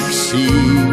succeed.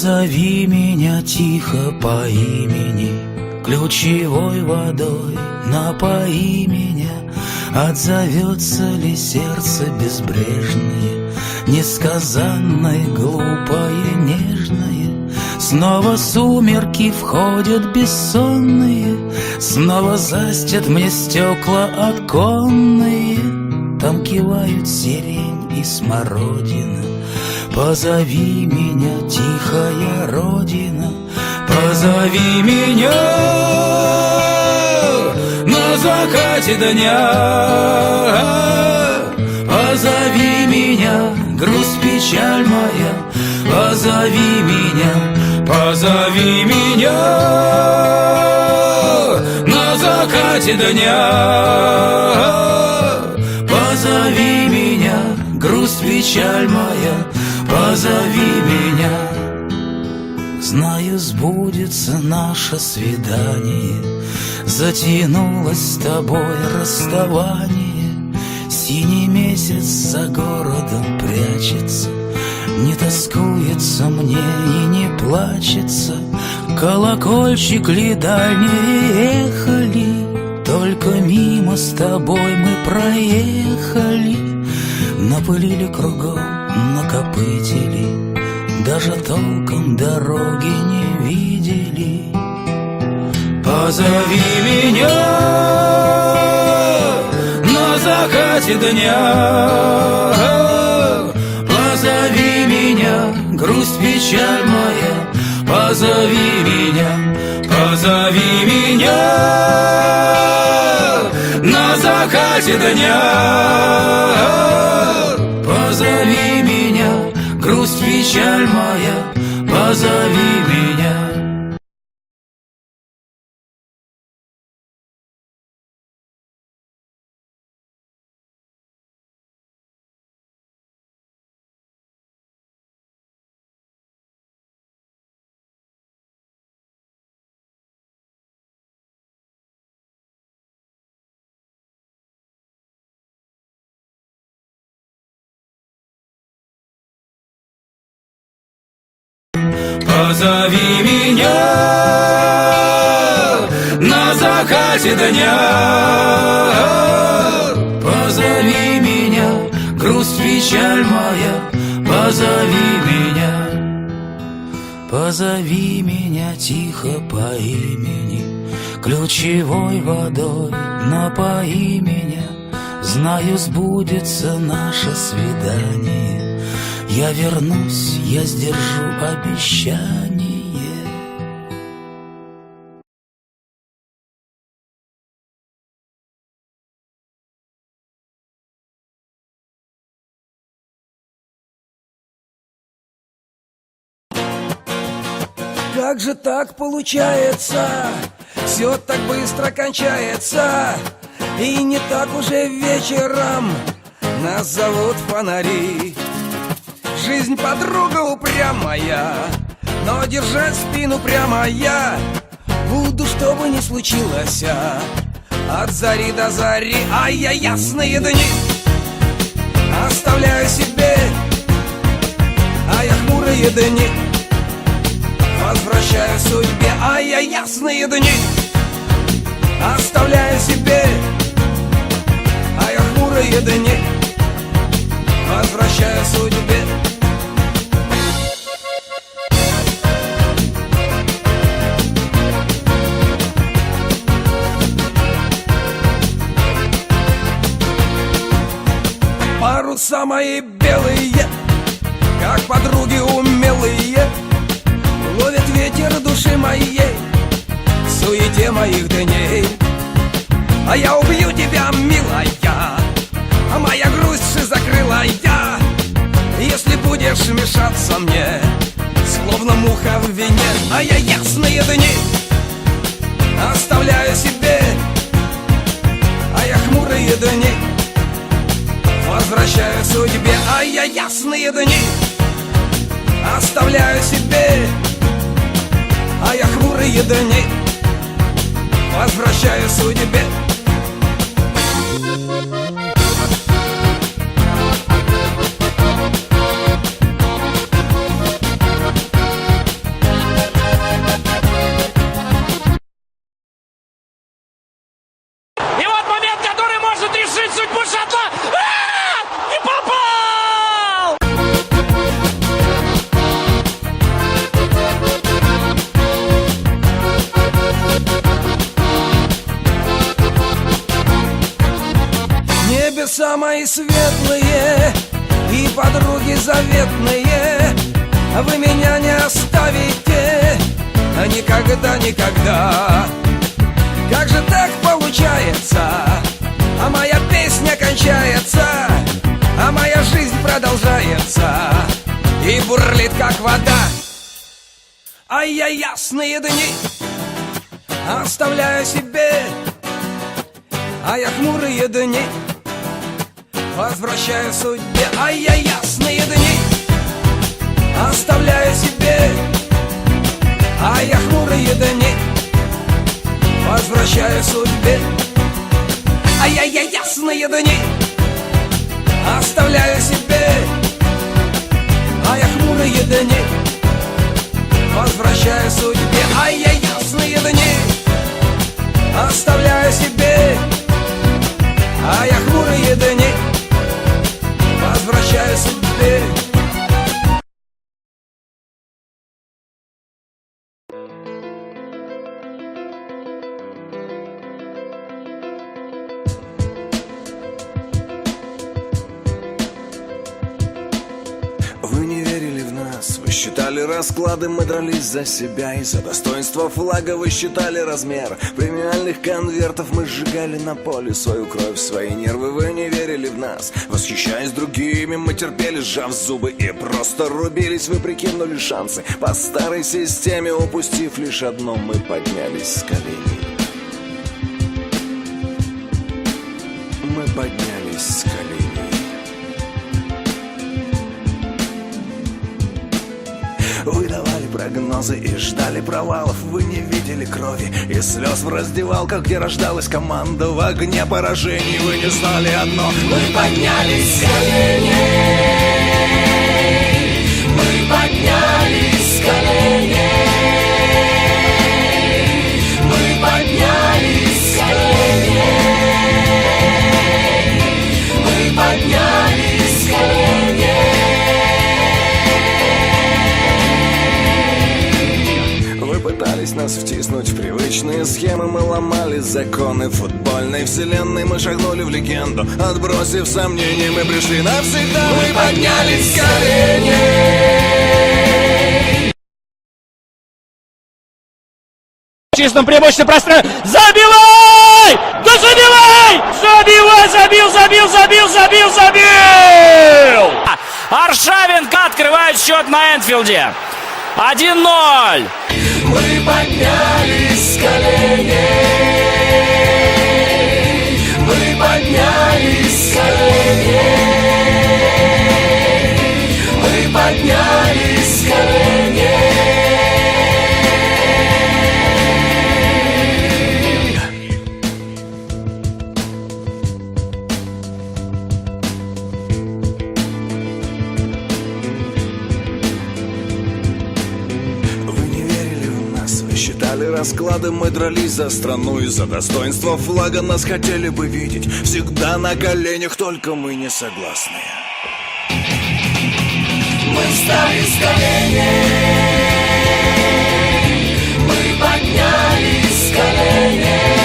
зови меня тихо по имени, Ключевой водой напои меня, Отзовется ли сердце безбрежное, Несказанное, глупое, нежное, Снова сумерки входят бессонные, Снова застят мне стекла оконные, Там кивают сирень и смородина, Позови меня, тихая родина, позови меня на закате дня. Позови меня, грусть, печаль моя, позови меня, позови меня на закате дня. Позови меня, грусть, печаль моя, позови меня. Знаю, сбудется наше свидание, Затянулось с тобой расставание. Синий месяц за городом прячется, Не тоскуется мне и не плачется. Колокольчик ли дальние ехали, Только мимо с тобой мы проехали, Напылили кругом, накопытили, Даже толком дороги не видели. Позови меня на закате дня. Позови меня, грусть, печаль моя, позови меня, позови меня на закате дня. Печаль моя, позови меня. Позови меня на закате дня. Позови меня, грусть, печаль моя, позови меня. Позови меня тихо по имени, ключевой водой напои меня. Знаю, сбудется наше свидание. Я вернусь, я сдержу обещание. Как же так получается? Все так быстро кончается И не так уже вечером Нас зовут фонари Жизнь подруга упрямая Но держать спину прямо я Буду, что бы ни случилось. От зари до зари А я ясные дни Оставляю себе А я хмурые дни Возвращаю судьбе, а я ясные дни Оставляю себе, а я хмурые дни Возвращаю судьбе Мои белые, как подруги умелые Ловит ветер души моей В суете моих дней. А я убью тебя, милая А моя грусть закрыла я. Если будешь мешаться мне Словно муха в вине А я ясные дни Оставляю себе А я хмурые дни Возвращаю судьбе А я ясные дни Оставляю себе. А я хмурые дни Возвращаю судьбе. И подруги заветные Вы меня не оставите Никогда, никогда. Как же так получается? А моя песня кончается А моя жизнь продолжается И бурлит, как вода. А я ясные дни Оставляю себе А я хмурые дни Возвращаю судьбе А я ясные дни Оставляю себе. А я хмурые дни Возвращаю судьбе. А я, я ясные дни Оставляю себе. А я хмурые дни Возвращаю судьбе. А я ясные дни Оставляю себе. А я хмурые дни расклады, мы дрались за себя И за достоинство флага вы считали размер. Премиальных конвертов мы сжигали на поле Свою кровь, свои нервы, вы не верили в нас. Восхищаясь другими, мы терпели, сжав зубы И просто рубились, вы прикинули шансы. По старой системе, упустив лишь одно Мы поднялись с коленей прогнозы и ждали провалов. Вы не видели крови и слез в раздевалках Где рождалась команда. В огне поражений Вы не знали одно. Мы поднялись с коленей Мы поднялись нас втиснуть в привычные схемы Мы ломали законы футбольной вселенной Мы шагнули в легенду Отбросив сомнения, мы пришли навсегда Мы поднялись с коленей чистом преимуществе пространства. Забивай! Да забивай! Забивай! Забил, забил, забил, забил, забил! Аршавенко открывает счет на Энфилде. 1-0. Мы поднялись с коленей дрались за страну и за достоинство флага Нас хотели бы видеть. Всегда на коленях, только мы не согласны. Мы встали с коленей Мы поднялись с коленей